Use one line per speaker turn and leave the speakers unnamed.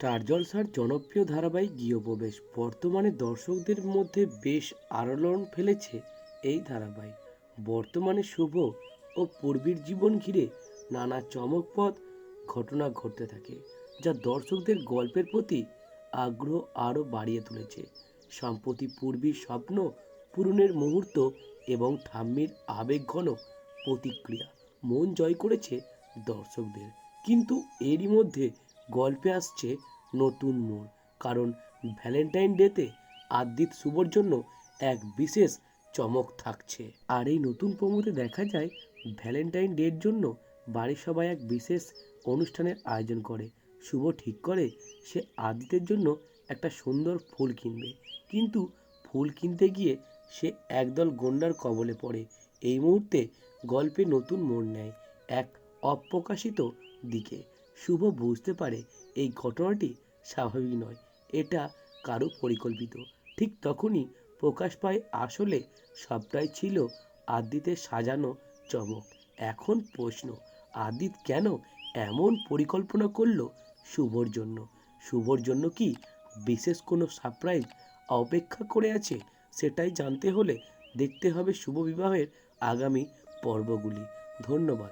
Star জলসার জনপ্রিয় ধারাবাহিক গৃহপ্রবেশ। বর্তমানে দর্শকদের মধ্যে বেশ আলোড়ন ফেলেছে এই ধারাবাহিক। বর্তমানে শুভ ও পূর্বীর জীবন ঘিরে নানা চমকপদ ঘটনা ঘটতে থাকে, যা দর্শকদের গল্পের প্রতি আগ্রহ আরও বাড়িয়ে তুলেছে। সম্প্রতি পূর্বীর স্বপ্ন পূরণের মুহূর্ত এবং ঠাম্মির আবেগঘন প্রতিক্রিয়া মন জয় করেছে দর্শকদের। কিন্তু এরই মধ্যে গল্পে আসছে নতুন মোড়। কারণ ভ্যালেন্টাইন ডেতে আদিত শুভর জন্য এক বিশেষ চমক থাকছে। আর এই নতুন প্রমোতে দেখা যায় ভ্যালেন্টাইন ডের জন্য বাড়ির সবাই এক বিশেষ অনুষ্ঠানের আয়োজন করে। শুভ ঠিক করে সে আদিতের জন্য একটা সুন্দর ফুল কিনবে। কিন্তু ফুল কিনতে গিয়ে সে একদল গন্ডার কবলে পড়ে। এই মুহূর্তে গল্পে নতুন মোড় নেয় এক অপ্রকাশিত দিকে। শুভ বুঝতে পারে এই ঘটনাটি স্বাভাবিক নয়। এটা কারও পরিকল্পিত। ঠিক তখনই প্রকাশ পায় আসলে সবটাই ছিল আদিতের সাজানো চমক। এখন প্রশ্ন, আদিত কেন এমন পরিকল্পনা করল শুভর জন্য? শুভর জন্য কি বিশেষ কোনো সারপ্রাইজ অপেক্ষা করে আছে? সেটাই জানতে হলে দেখতে হবে শুভ বিবাহের আগামী পর্বগুলি। ধন্যবাদ।